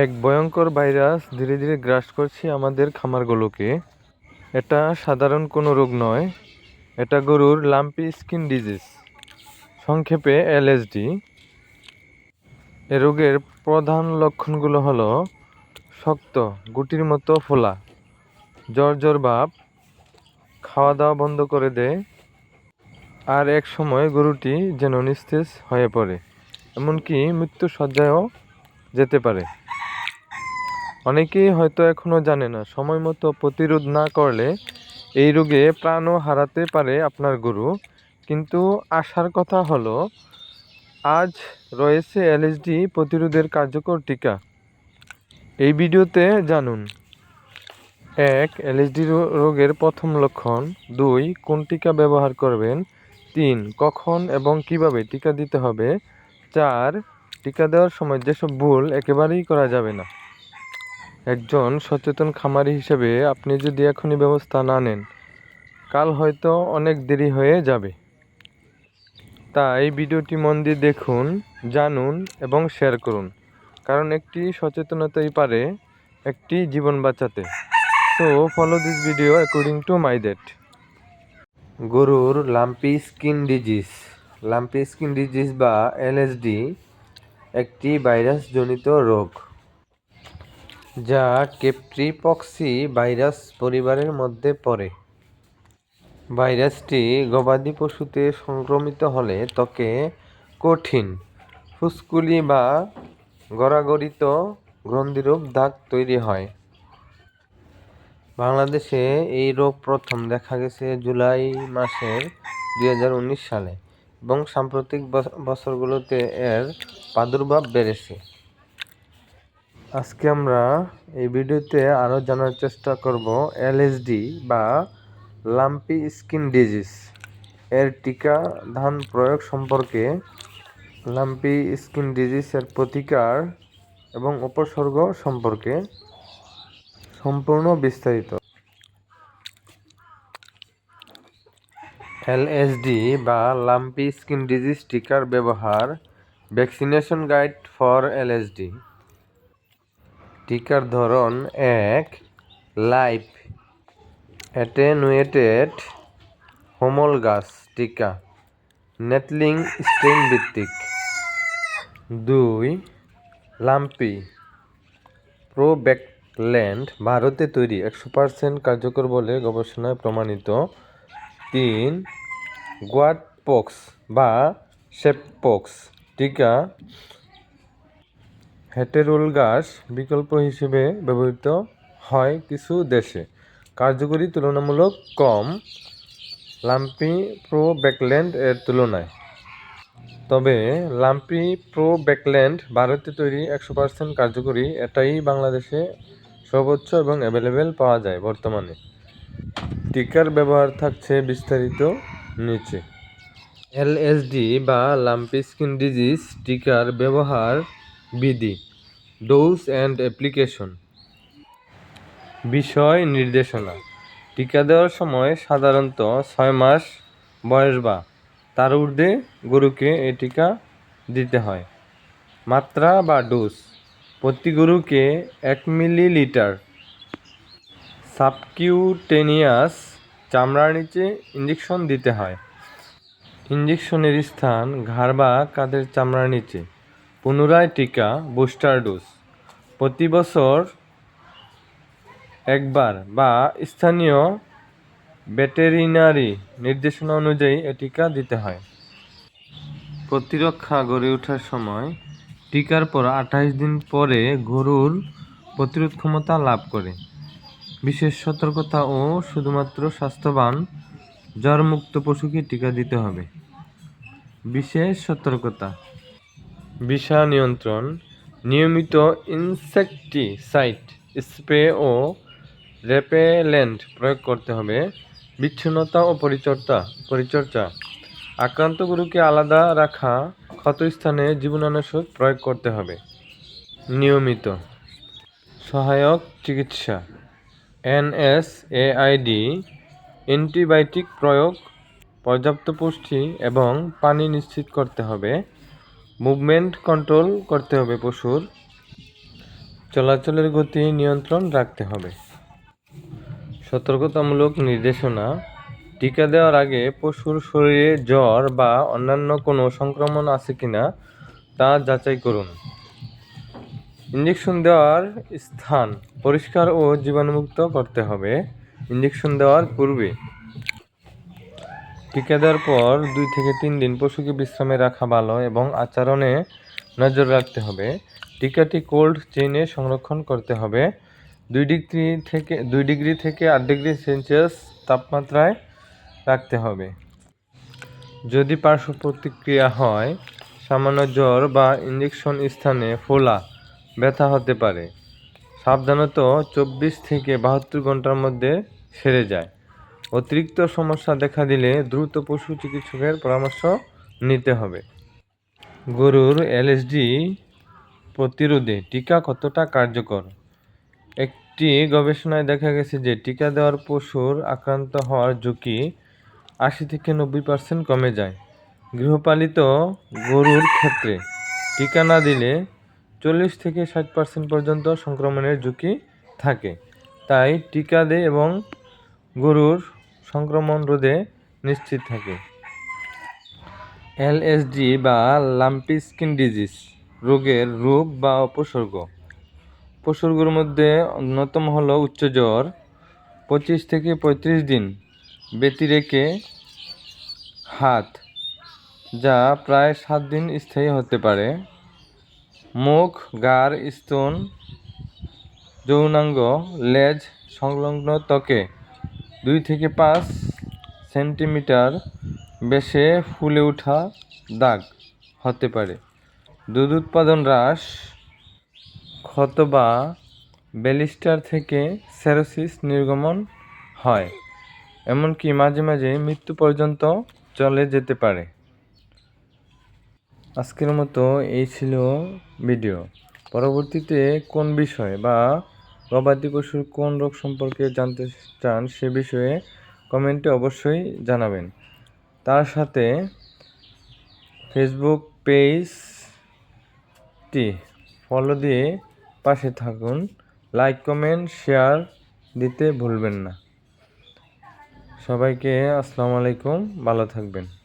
এক ভয়ঙ্কর ভাইরাস ধীরে ধীরে গ্রাস করছে আমাদের খামারগুলোকে। এটা সাধারণ কোনো রোগ নয়। এটা গরুর লাম্পি স্কিন ডিজিজ, সংক্ষেপে এলএসডি। এ রোগের প্রধান লক্ষণগুলো হলো শক্ত, গুটির মতো ফোলা, জ্বর জ্বর ভাব খাওয়া দাওয়া বন্ধ করে দেয়, আর এক সময় গরুটি যেন নিস্তেজ হয়ে পড়ে, এমনকি মৃত্যু সজ্জায়ও যেতে পারে। অনেকেই হয়তো এখনও জানে না, সময় মতো প্রতিরোধ না করলে এই রোগে প্রাণও হারাতে পারে আপনার গরু। কিন্তু আসার কথা হলো, আজ রয়েছে এলএসডি প্রতিরোধের কার্যকর টিকা। এই ভিডিওতে জানুন, এক এলএসডি রোগের প্রথম লক্ষণ, দুই, কোন টিকা ব্যবহার করবেন, তিন, কখন এবং কীভাবে টিকা দিতে হবে, চার, টিকা দেওয়ার সময় যেসব ভুল একেবারেই করা যাবে না। একজন সচেতন খামারি হিসেবে আপনি যদি এখনই ব্যবস্থা না নেন, কাল হয়তো অনেক দেরি হয়ে যাবে। তাই ভিডিওটি মন দিয়ে দেখুন, জানুন এবং শেয়ার করুন, কারণ একটি সচেতনতাই পারে একটি জীবন বাঁচাতে। So follow this video according to my date গরুর lumpy skin disease lumpy skin disease বা এলএসডি একটি ভাইরাসজনিত রোগ। যা কেপ্রিপক্সি ভাইরাস পরিবারের মধ্যে পড়ে। ভাইরাসটি গবাদি পশুতে সংক্রমিত হলে ত্বকে কঠিন, ফুসকুলি বা গড়াগড়িত গ্রন্থিরূপ দাগ তৈরি হয়। বাংলাদেশে এই রোগ প্রথম দেখা গেছে জুলাই মাসের দু হাজার উনিশ সালে এবং সাম্প্রতিক বছরগুলোতে এর প্রাদুর্ভাব বেড়েছে। আজকে আমরা এই ভিডিওতে আরও জানার চেষ্টা করব এলএসডি বা লাম্পি স্কিন ডিজিজ এর টিকা ধান প্রয়োগ সম্পর্কে। লাম্পি স্কিন ডিজিজের প্রতিকার এবং উপসর্গ সম্পর্কে সম্পূর্ণ বিস্তারিত। এলএসডি বা লাম্পি স্কিন ডিজিজ টিকার ব্যবহার ভ্যাকসিনেশন গাইড ফর এলএসডি টিকার ধরন এক লাইভ অ্যাটেনুয়েটেড হোমোলগাস টিকা, নেটলিং স্ট্রেন ভিত্তিক দুই, লাম্পি প্রোব্যাকল্যান্ড ভারতে তৈরি, একশো পার্সেন্ট কার্যকর বলে গবেষণায় প্রমাণিত। তিন গোয়াটপক্স বা শেপপক্স টিকা হেটেরোলগাস বিকল্প হিসেবে ব্যবহৃত হয় কিছু দেশে। কার্যকরী তুলনামূলক কম। লাম্পি প্রো ব্যাকল্যান্ড এর তুলনায়। তবে লাম্পি প্রো ব্যাকল্যান্ড ভারতে তৈরি একশো পার্সেন্ট কার্যকরী, এটাই বাংলাদেশে সর্বোচ্চ এবং অ্যাভেলেবেল পাওয়া যায় বর্তমানে। টিকার ব্যবহার থাকছে বিস্তারিত নিচে। এলএসডি বা লাম্পি স্কিন ডিজিজ টিকার ব্যবহার বিধি, ডোজ অ্যান্ড অ্যাপ্লিকেশন। বিষয় নির্দেশনা। টিকা দেওয়ার সময় সাধারণত ছয় মাস বয়স বা তার ঊর্ধ্বে গরুকে এ টিকা দিতে হয়। মাত্রা বা ডোজ। প্রতি গরুকে এক মিলিলিটার সাবকিউটেনিয়াস চামড়ার নিচে ইঞ্জেকশন দিতে হয়। ইঞ্জেকশনের স্থান ঘাড় বা কাঁধের চামড়ার নিচে। পুনরায় টিকা, বুস্টার ডোজ। প্রতি বছর একবার বা স্থানীয় ভেটেরিনারি নির্দেশনা অনুযায়ী এ টিকা দিতে হয়। প্রতিরক্ষা গড়ে ওঠার সময় টিকার পর আঠাশ দিন পরে গরুর প্রতিরোধ ক্ষমতা লাভ করে। বিশেষ সতর্কতা ও শুধুমাত্র স্বাস্থ্যবান, জ্বরমুক্ত পশুকে টিকা দিতে হবে। বিশেষ সতর্কতা বিষা নিয়ন্ত্রণ, নিয়মিত ইনসেকটিসাইড স্প্রে ও রেপেলেন্ট প্রয়োগ করতে হবে। বিচ্ছিন্নতা ও পরিচর্যা পরিচর্যা। আক্রান্ত গরুকে আলাদা রাখা, ক্ষতস্থানে জীবাণুনাশক প্রয়োগ করতে হবে। নিয়মিত। সহায়ক চিকিৎসা। এনএসএআইডি, অ্যান্টিবায়োটিক প্রয়োগ, পর্যাপ্ত পুষ্টি এবং পানি নিশ্চিত করতে হবে। মুভমেন্ট কন্ট্রোল করতে হবে পশুর। চলাচলের গতি নিয়ন্ত্রণ রাখতে হবে। সতর্কতামূলক নির্দেশনা। টিকা দেওয়ার আগে পশুর শরীরে জ্বর বা অন্যান্য কোনো সংক্রমণ আছে কিনা তা যাচাই করুন। ইঞ্জেকশন দেওয়ার স্থান পরিষ্কার ও জীবাণুমুক্ত করতে হবে। ইঞ্জেকশন দেওয়ার পূর্বে টিকা দেওয়ার পর দুই থেকে তিন দিন পশুকে বিশ্রামে রাখা ভালো এবং আচরণে নজর রাখতে হবে। টিকাটি কোল্ড চেইনে সংরক্ষণ করতে হবে। দুই ডিগ্রি থেকে, দুই ডিগ্রি থেকে আট ডিগ্রি সেলসিয়াস তাপমাত্রায় রাখতে হবে। যদি পার্শ্ব প্রতিক্রিয়া হয়, সামান্য জ্বর বা ইঞ্জেকশন স্থানে ফোলা ব্যথা হতে পারে। সাবধানত চব্বিশ থেকে বাহাত্তর ঘণ্টার মধ্যে সেরে যায়। অতিরিক্ত সমস্যা দেখা দিলে দ্রুত পশু চিকিৎসকের পরামর্শ নিতে হবে। গরুর এলএসডি প্রতিরোধে টিকা কতটা কার্যকর? একটি গবেষণায় দেখা গেছে যে টিকা দেওয়ার পশুর আক্রান্ত হওয়ার ঝুঁকি আশি থেকে নব্বই পার্সেন্ট কমে যায়। গৃহপালিত গরুর ক্ষেত্রে টিকা না দিলে চল্লিশ থেকে ষাট পার্সেন্ট পর্যন্ত সংক্রমণের ঝুঁকি থাকে। তাই টিকা দেয় এবং গরুর সংক্রমণ রোধে নিশ্চিত থাকে। এলএসডি বা লাম্পি স্কিন ডিজিজ, রোগের রূপ বা উপসর্গ পশুরগুলোর মধ্যে অন্যতম হল উচ্চ জ্বর। পঁচিশ থেকে পঁয়ত্রিশ দিন ব্যতি রেখে হাত, যা প্রায় সাত দিন স্থায়ী হতে পারে। মুখ, গাড়, স্তন, যৌনাঙ্গ, লেজ সংলগ্ন ত্বকে দুই থেকে পাঁচ সেন্টিমিটার বেশে ফুলে ওঠা দাগ হতে পারে। দুধ উৎপাদন হ্রাস, ক্ষত বা ব্যালিস্টার থেকে সেরোসিস নির্গমন হয়, এমনকি মাঝে মাঝে মৃত্যু পর্যন্ত চলে যেতে পারে। আজকের মতো এই ছিল ভিডিও। পরবর্তীতে কোন বিষয় বা গবাদি পশুর কোন রোগ সম্পর্কে জানতে চান সে বিষয়ে কমেন্টে অবশ্যই জানাবেন। তার সাথে ফেসবুক পেজটি ফলো দিয়ে পাশে থাকুন, লাইক, কমেন্ট, শেয়ার দিতে ভুলবেন না। সবাইকে আসসালামু আলাইকুম, ভালো থাকবেন।